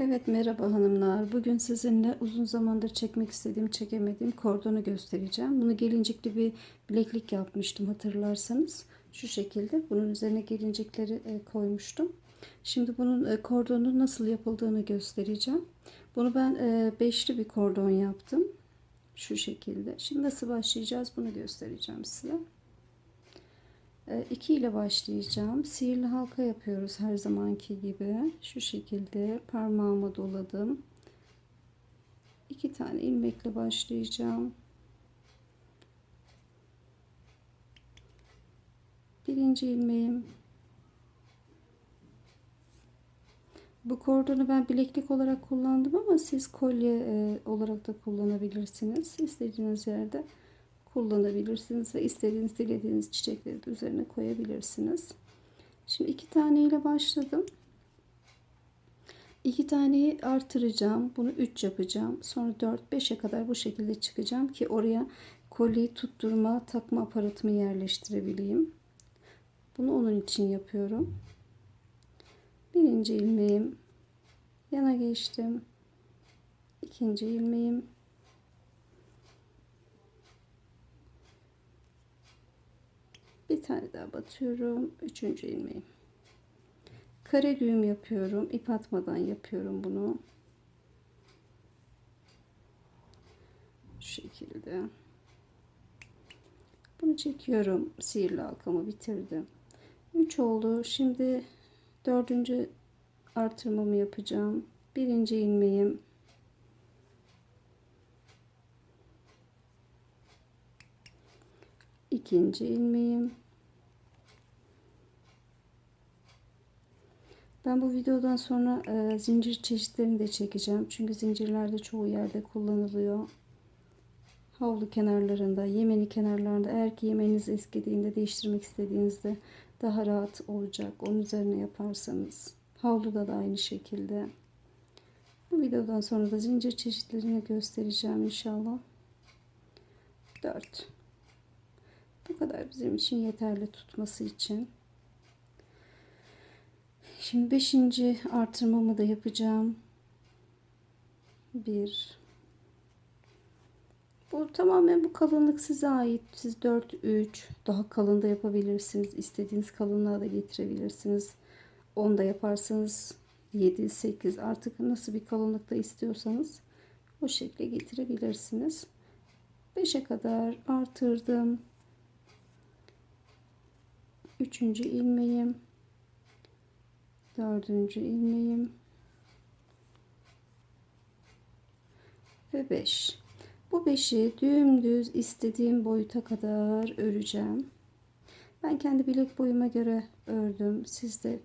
Evet merhaba hanımlar. Bugün sizinle uzun zamandır çekmek istediğim, çekemediğim kordonu göstereceğim. Bunu gelincikli bir bileklik yapmıştım hatırlarsanız. Şu şekilde bunun üzerine gelincikleri e, koymuştum. Şimdi bunun e, kordonu nasıl yapıldığını göstereceğim. Bunu ben e, beşli bir kordon yaptım. Şu şekilde. Şimdi nasıl başlayacağız bunu göstereceğim size. 2 ile başlayacağım. Sihirli halka yapıyoruz her zamanki gibi. Şu şekilde parmağıma doladım. 2 tane ilmekle başlayacağım. Birinci ilmeğim. Bu kordonu ben bileklik olarak kullandım ama siz kolye e, olarak da kullanabilirsiniz. İstediğiniz yerde kullanabilirsiniz ve istediğiniz dilediğiniz çiçekleri de üzerine koyabilirsiniz. Şimdi iki tane ile başladım. İki taneyi artıracağım. Bunu 3 yapacağım. Sonra 4 5'e kadar bu şekilde çıkacağım ki oraya kolyeyi tutturma takma aparatımı yerleştirebileyim. Bunu onun için yapıyorum. Birinci ilmeğim yana geçtim. İkinci ilmeğim bir tane daha batıyorum. Üçüncü ilmeğim. Kare düğüm yapıyorum. İp atmadan yapıyorum bunu. Şu şekilde. Bunu çekiyorum. Sihirli halkamı bitirdim. 3 oldu. Şimdi dördüncü artırmamı yapacağım. Birinci ilmeğim ikinci ilmeğim. Ben bu videodan sonra e, zincir çeşitlerini de çekeceğim. Çünkü zincirlerde çoğu yerde kullanılıyor. Havlu kenarlarında yemeni kenarlarında eğer ki yemeniniz eskidiğinde değiştirmek istediğinizde daha rahat olacak. Onun üzerine yaparsanız. Havluda da aynı şekilde. Bu videodan sonra da zincir çeşitlerini göstereceğim inşallah. 4 bu kadar bizim için yeterli tutması için. Şimdi beşinci artırmamı da yapacağım. Bir. Bu tamamen bu kalınlık size ait. Siz 4 3 daha kalın da yapabilirsiniz. İstediğiniz kalınlığa da getirebilirsiniz. 10 da yaparsanız 7 8 artık nasıl bir kalınlıkta istiyorsanız o şekilde getirebilirsiniz. 5'e kadar artırdım üçüncü ilmeğim. Dördüncü ilmeğim. Ve 5 bu beşi dümdüz istediğim boyuta kadar öreceğim. Ben kendi bilek boyuma göre ördüm. Siz de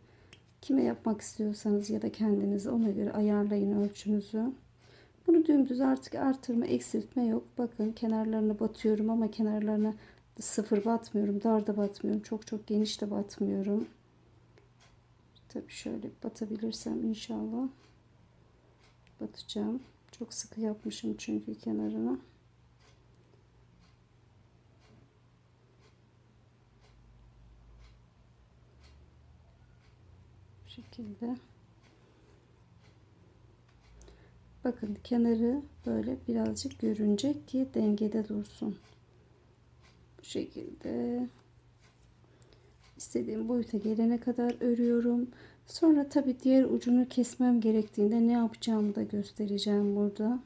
kime yapmak istiyorsanız ya da kendiniz ona göre ayarlayın ölçünüzü. Bunu dümdüz artık artırma eksiltme yok. Bakın kenarlarına batıyorum ama kenarlarına sıfır batmıyorum. Dar da batmıyorum. Çok çok geniş de batmıyorum. Tabi şöyle batabilirsem inşallah batacağım. Çok sıkı yapmışım çünkü kenarına. Bu şekilde. Bakın kenarı böyle birazcık görünecek ki dengede dursun bu şekilde istediğim boyuta gelene kadar örüyorum. Sonra tabi diğer ucunu kesmem gerektiğinde ne yapacağımı da göstereceğim burada.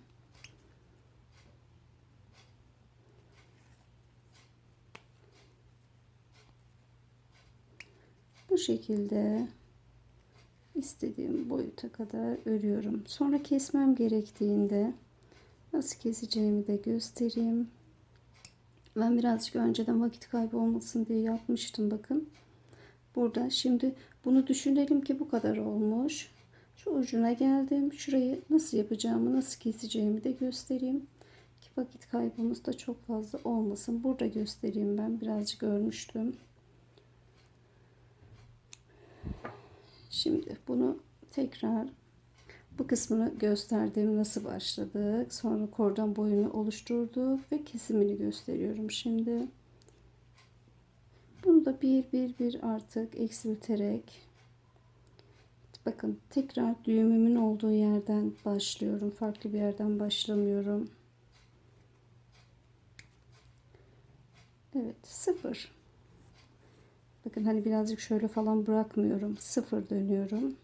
Bu şekilde istediğim boyuta kadar örüyorum. Sonra kesmem gerektiğinde nasıl keseceğimi de göstereyim. Ben birazcık önceden vakit kaybı olmasın diye yapmıştım bakın. Burada şimdi bunu düşünelim ki bu kadar olmuş. Şu ucuna geldim. Şurayı nasıl yapacağımı, nasıl keseceğimi de göstereyim. Ki vakit kaybımız da çok fazla olmasın. Burada göstereyim ben. Birazcık örmüştüm. Şimdi bunu tekrar bu kısmını gösterdim nasıl başladık. Sonra kordon boyunu oluşturduk ve kesimini gösteriyorum şimdi. Bunu da bir bir bir artık eksilterek Bakın tekrar düğümümün olduğu yerden başlıyorum. Farklı bir yerden başlamıyorum. Evet sıfır. Bakın hani birazcık şöyle falan bırakmıyorum. Sıfır dönüyorum.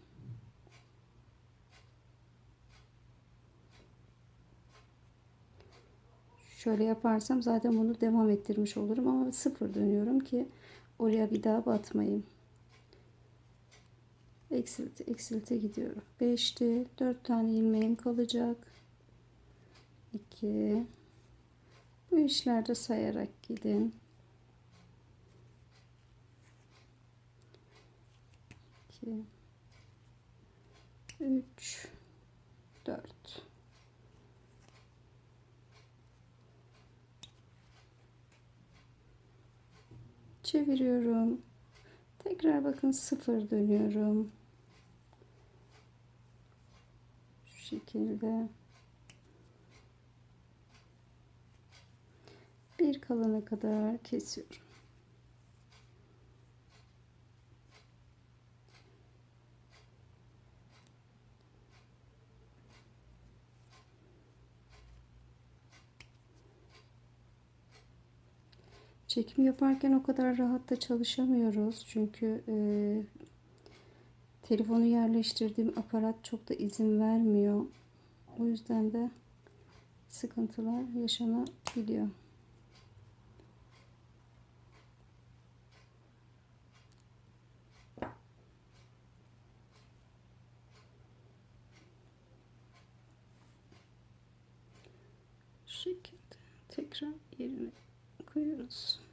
Şöyle yaparsam zaten bunu devam ettirmiş olurum ama sıfır dönüyorum ki oraya bir daha batmayayım. Eksilte eksilte gidiyorum. 5'ti. 4 tane ilmeğim kalacak. 2 Bu işlerde sayarak gidin. 2 3 4 çeviriyorum. Tekrar bakın sıfır dönüyorum. Şu şekilde. Bir kalana kadar kesiyorum. Çekim yaparken o kadar rahat da çalışamıyoruz. Çünkü e, telefonu yerleştirdiğim aparat çok da izin vermiyor. O yüzden de sıkıntılar yaşanabiliyor. Şekilde tekrar yerine koyuyoruz.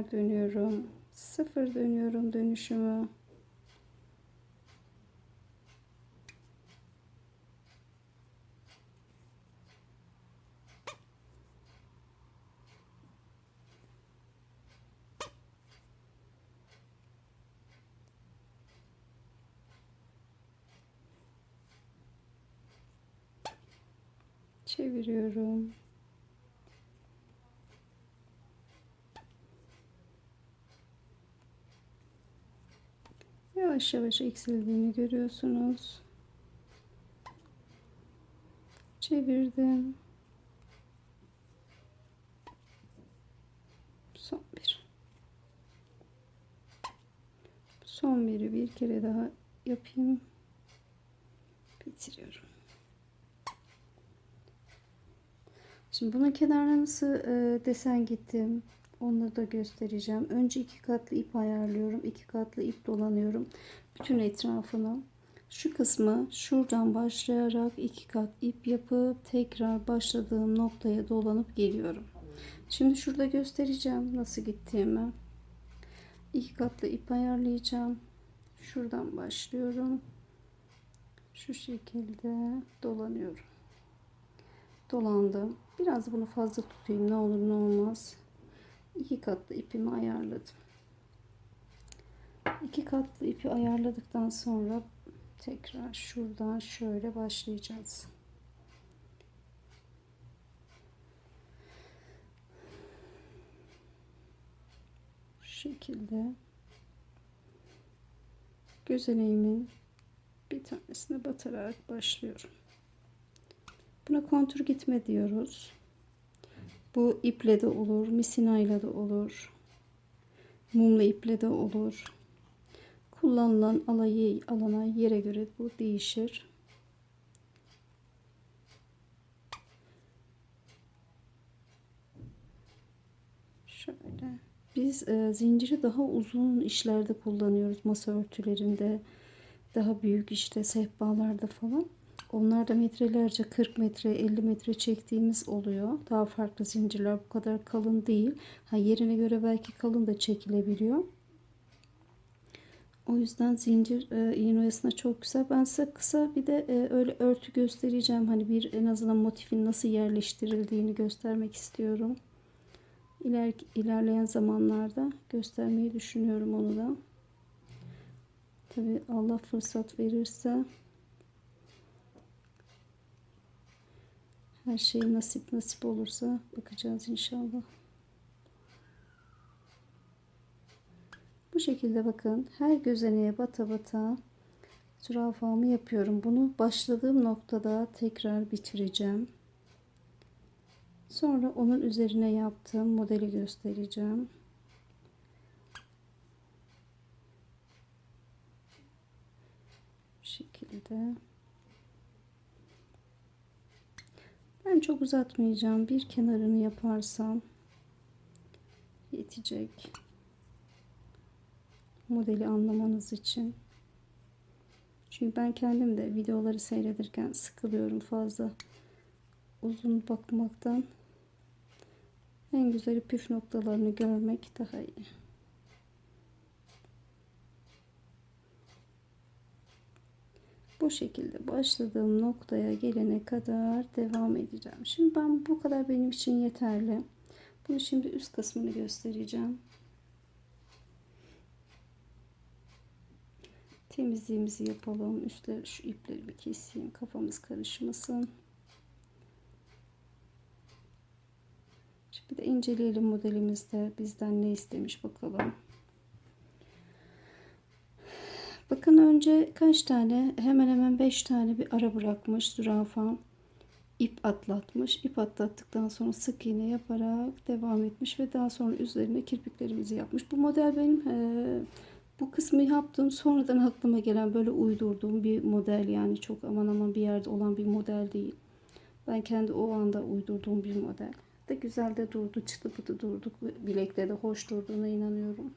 Tekrar dönüyorum. Sıfır dönüyorum dönüşümü. Çeviriyorum. Yavaş yavaş eksildiğini görüyorsunuz. Çevirdim. Son bir. Son biri bir kere daha yapayım. Bitiriyorum. Şimdi bunun kenarına nasıl e, desen gittim. Onu da göstereceğim. Önce iki katlı ip ayarlıyorum. iki katlı ip dolanıyorum. Bütün etrafını. Şu kısmı şuradan başlayarak iki kat ip yapıp tekrar başladığım noktaya dolanıp geliyorum. Şimdi şurada göstereceğim nasıl gittiğimi. İki katlı ip ayarlayacağım. Şuradan başlıyorum. Şu şekilde dolanıyorum. Dolandım. Biraz bunu fazla tutayım ne olur ne olmaz iki katlı ipimi ayarladım. İki katlı ipi ayarladıktan sonra tekrar şuradan şöyle başlayacağız. Şu şekilde gözeneğimin bir tanesine batarak başlıyorum. Buna kontur gitme diyoruz. Bu iple de olur, misinayla da olur. Mumla iple de olur. Kullanılan alayı, alana yere göre bu değişir. Şöyle. Biz e, zinciri daha uzun işlerde kullanıyoruz. Masa örtülerinde, daha büyük işte sehpalarda falan. Onlar da metrelerce 40 metre 50 metre çektiğimiz oluyor. Daha farklı zincirler bu kadar kalın değil. Ha, yerine göre belki kalın da çekilebiliyor. O yüzden zincir e, iğne oyasına çok güzel. Ben size kısa bir de e, öyle örtü göstereceğim. Hani bir en azından motifin nasıl yerleştirildiğini göstermek istiyorum. İler, ilerleyen zamanlarda göstermeyi düşünüyorum onu da. Tabi Allah fırsat verirse her şey nasip nasip olursa bakacağız inşallah. Bu şekilde bakın her gözeneğe bata bata zürafamı yapıyorum. Bunu başladığım noktada tekrar bitireceğim. Sonra onun üzerine yaptığım modeli göstereceğim. Bu şekilde. Ben çok uzatmayacağım. Bir kenarını yaparsam yetecek modeli anlamanız için. Çünkü ben kendim de videoları seyredirken sıkılıyorum fazla uzun bakmaktan. En güzeli püf noktalarını görmek daha iyi. Bu şekilde başladığım noktaya gelene kadar devam edeceğim. Şimdi ben bu kadar benim için yeterli. Bunu şimdi üst kısmını göstereceğim. temizliğimizi yapalım. Üstleri şu ipleri bir keseyim. Kafamız karışmasın. Şimdi de inceleyelim modelimizde bizden ne istemiş bakalım. Bakın önce kaç tane hemen hemen 5 tane bir ara bırakmış zürafa. ip atlatmış. İp atlattıktan sonra sık iğne yaparak devam etmiş ve daha sonra üzerine kirpiklerimizi yapmış. Bu model benim e, bu kısmı yaptım. Sonradan aklıma gelen böyle uydurduğum bir model yani çok aman aman bir yerde olan bir model değil. Ben kendi o anda uydurduğum bir model. De güzel de durdu. Çıtı pıtı durduk. Bilekte de hoş durduğuna inanıyorum.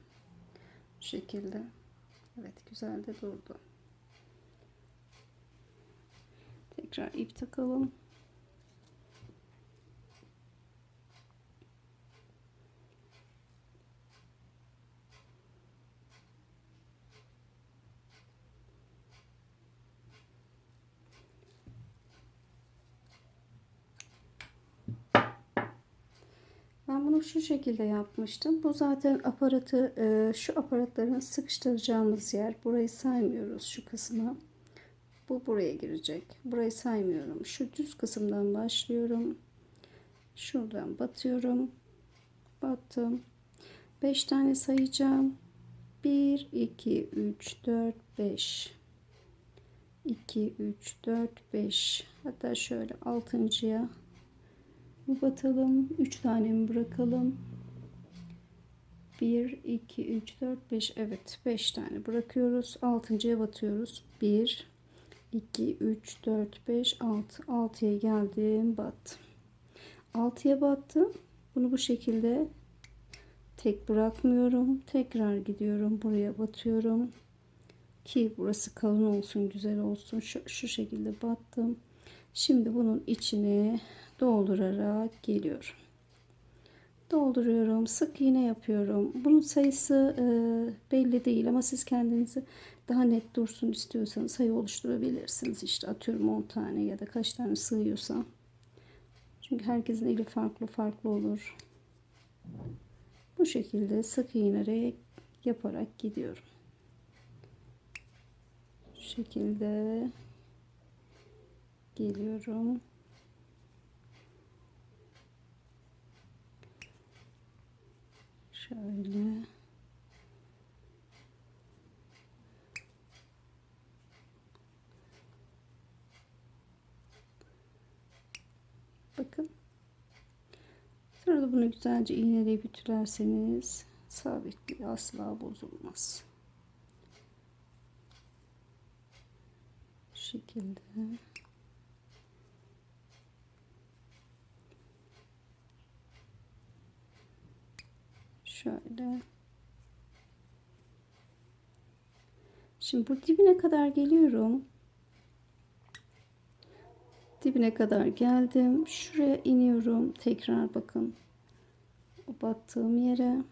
Bu şekilde. Evet güzel de durdu. Tekrar ip takalım. Ben bunu şu şekilde yapmıştım. Bu zaten aparatı e, şu aparatların sıkıştıracağımız yer. Burayı saymıyoruz şu kısmı. Bu buraya girecek. Burayı saymıyorum. Şu düz kısımdan başlıyorum. Şuradan batıyorum. Battım. 5 tane sayacağım. 1 2 3 4 5 2 3 4 5 hatta şöyle altıncıya bu batalım. 3 tane mi bırakalım? 1, 2, 3, 4, 5. Evet 5 tane bırakıyoruz. 6.ya batıyoruz. 1, 2, 3, 4, 5, 6. 6'ya geldim. Bat. 6'ya battım. Bunu bu şekilde tek bırakmıyorum. Tekrar gidiyorum. Buraya batıyorum. Ki burası kalın olsun, güzel olsun. Şu, şu şekilde battım. Şimdi bunun içine doldurarak geliyorum. Dolduruyorum. Sık iğne yapıyorum. Bunun sayısı e, belli değil ama siz kendinizi daha net dursun istiyorsanız sayı oluşturabilirsiniz. İşte atıyorum 10 tane ya da kaç tane sığıyorsa. Çünkü herkesin eli farklı farklı olur. Bu şekilde sık iğnerek yaparak gidiyorum. Bu şekilde geliyorum. Şöyle. Bakın. Sonra da bunu güzelce iğneleyip ütülerseniz sabitliği asla bozulmaz. Şekilde. Şöyle. Şimdi bu dibine kadar geliyorum. Dibine kadar geldim. Şuraya iniyorum. Tekrar bakın. O battığım yere.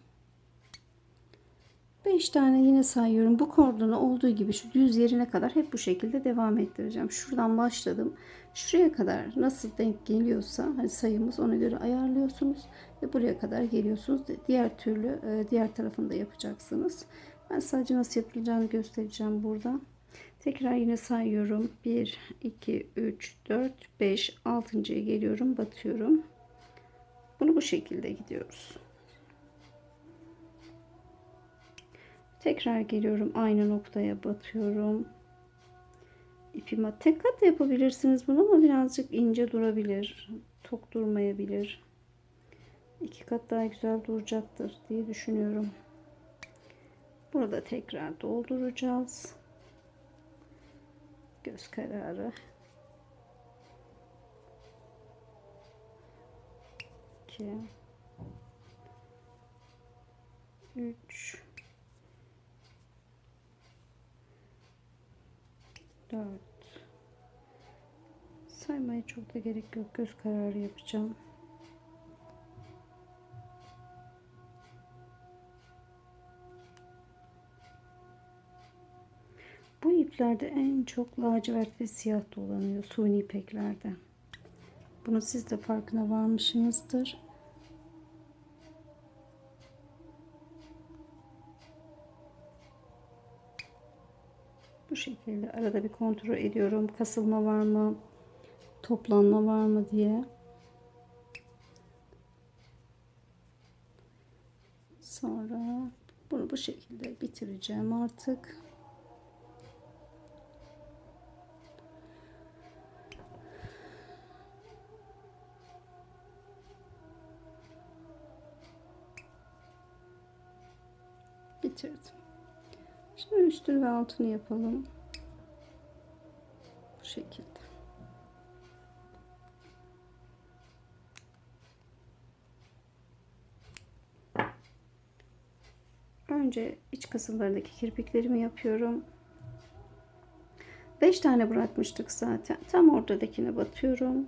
5 tane yine sayıyorum. Bu kordonu olduğu gibi şu düz yerine kadar hep bu şekilde devam ettireceğim. Şuradan başladım. Şuraya kadar nasıl denk geliyorsa hani sayımız ona göre ayarlıyorsunuz ve buraya kadar geliyorsunuz. Diğer türlü e, diğer tarafını da yapacaksınız. Ben sadece nasıl yapılacağını göstereceğim burada. Tekrar yine sayıyorum. 1 2 3 4 5 6.ya geliyorum, batıyorum. Bunu bu şekilde gidiyoruz. Tekrar geliyorum aynı noktaya batıyorum. İpime tek kat da yapabilirsiniz bunu ama birazcık ince durabilir. Tok durmayabilir. İki kat daha güzel duracaktır diye düşünüyorum. Burada tekrar dolduracağız. Göz kararı. 2 3 4 saymaya çok da gerek yok. Göz kararı yapacağım. Bu iplerde en çok lacivert ve siyah dolanıyor suni ipeklerde. Bunu siz de farkına varmışsınızdır şekilde arada bir kontrol ediyorum. Kasılma var mı? Toplanma var mı diye. Sonra bunu bu şekilde bitireceğim artık. Üstünü ve altını yapalım. Bu şekilde. Önce iç kısımlarındaki kirpiklerimi yapıyorum. 5 tane bırakmıştık zaten. Tam ortadakine batıyorum.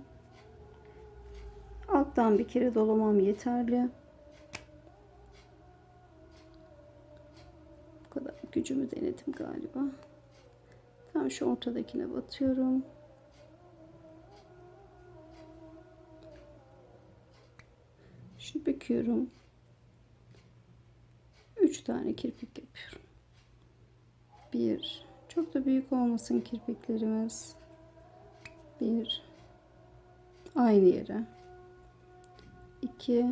Alttan bir kere dolamam yeterli. Gücümü denedim galiba. Tam şu ortadakine batıyorum. Şu büküyorum. 3 tane kirpik yapıyorum. Bir, çok da büyük olmasın kirpiklerimiz. Bir, aynı yere. 2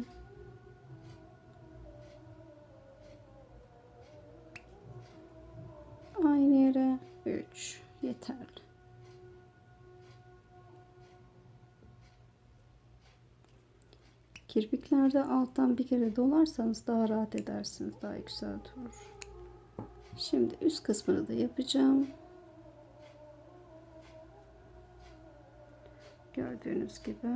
aynı yere 3 yeterli. Kirpiklerde alttan bir kere dolarsanız daha rahat edersiniz. Daha güzel durur. Şimdi üst kısmını da yapacağım. Gördüğünüz gibi.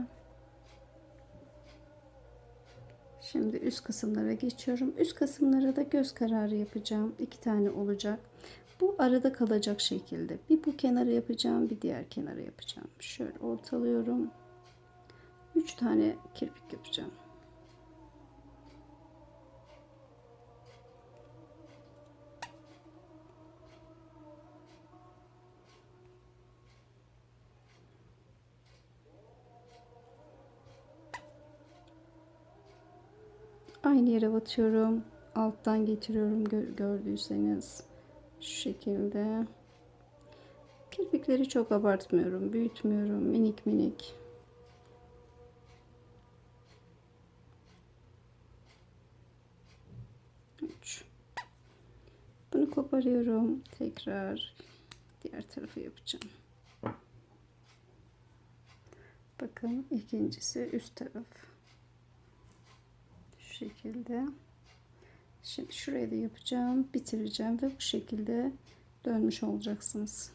Şimdi üst kısımlara geçiyorum. Üst kısımlara da göz kararı yapacağım. İki tane olacak. Bu arada kalacak şekilde. Bir bu kenara yapacağım, bir diğer kenara yapacağım. Şöyle ortalıyorum. 3 tane kirpik yapacağım. Aynı yere batıyorum. Alttan getiriyorum gördüyseniz. Şu şekilde. Kirpikleri çok abartmıyorum. Büyütmüyorum. Minik minik. Üç. Bunu koparıyorum. Tekrar diğer tarafı yapacağım. Bakın ikincisi üst taraf. Şu şekilde. Şimdi şuraya da yapacağım. Bitireceğim ve bu şekilde dönmüş olacaksınız.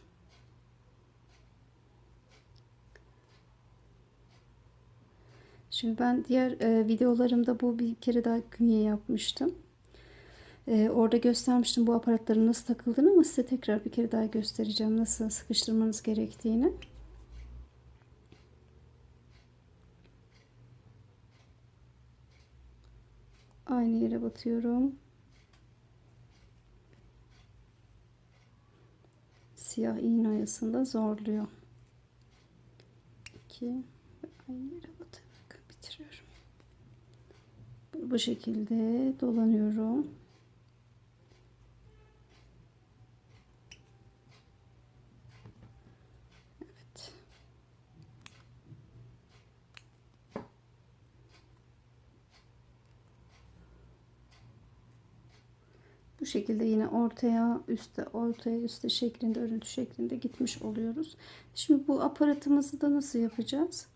Şimdi ben diğer e, videolarımda bu bir kere daha künye yapmıştım. E, orada göstermiştim bu aparatların nasıl takıldığını ama size tekrar bir kere daha göstereceğim nasıl sıkıştırmanız gerektiğini. aynı yere batıyorum. Siyah iğne ayasında zorluyor. 2 aynı yere batarak bitiriyorum. Bu şekilde dolanıyorum. Bu şekilde yine ortaya, üste, ortaya, üste şeklinde, örüntü şeklinde gitmiş oluyoruz. Şimdi bu aparatımızı da nasıl yapacağız?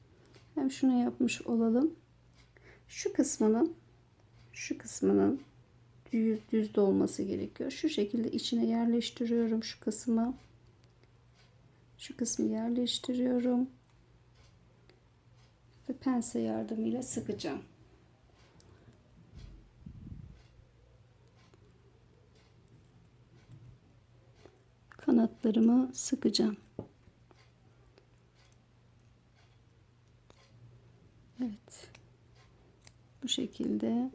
Hem şunu yapmış olalım. Şu kısmının, şu kısmının düz, düz olması gerekiyor. Şu şekilde içine yerleştiriyorum şu kısmı. Şu kısmı yerleştiriyorum. Ve pense yardımıyla sıkacağım. Kanatlarımı sıkacağım. Evet. Bu şekilde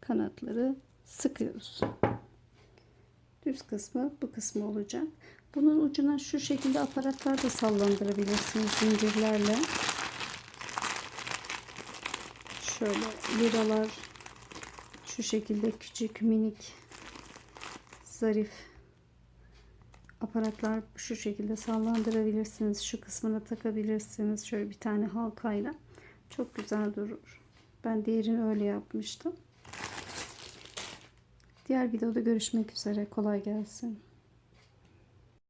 kanatları sıkıyoruz. Düz kısmı bu kısmı olacak. Bunun ucuna şu şekilde aparatlar da sallandırabilirsiniz zincirlerle. Şöyle liralar şu şekilde küçük minik zarif aparatlar şu şekilde sallandırabilirsiniz. Şu kısmına takabilirsiniz. Şöyle bir tane halkayla. Çok güzel durur. Ben diğerini öyle yapmıştım. Diğer videoda görüşmek üzere. Kolay gelsin.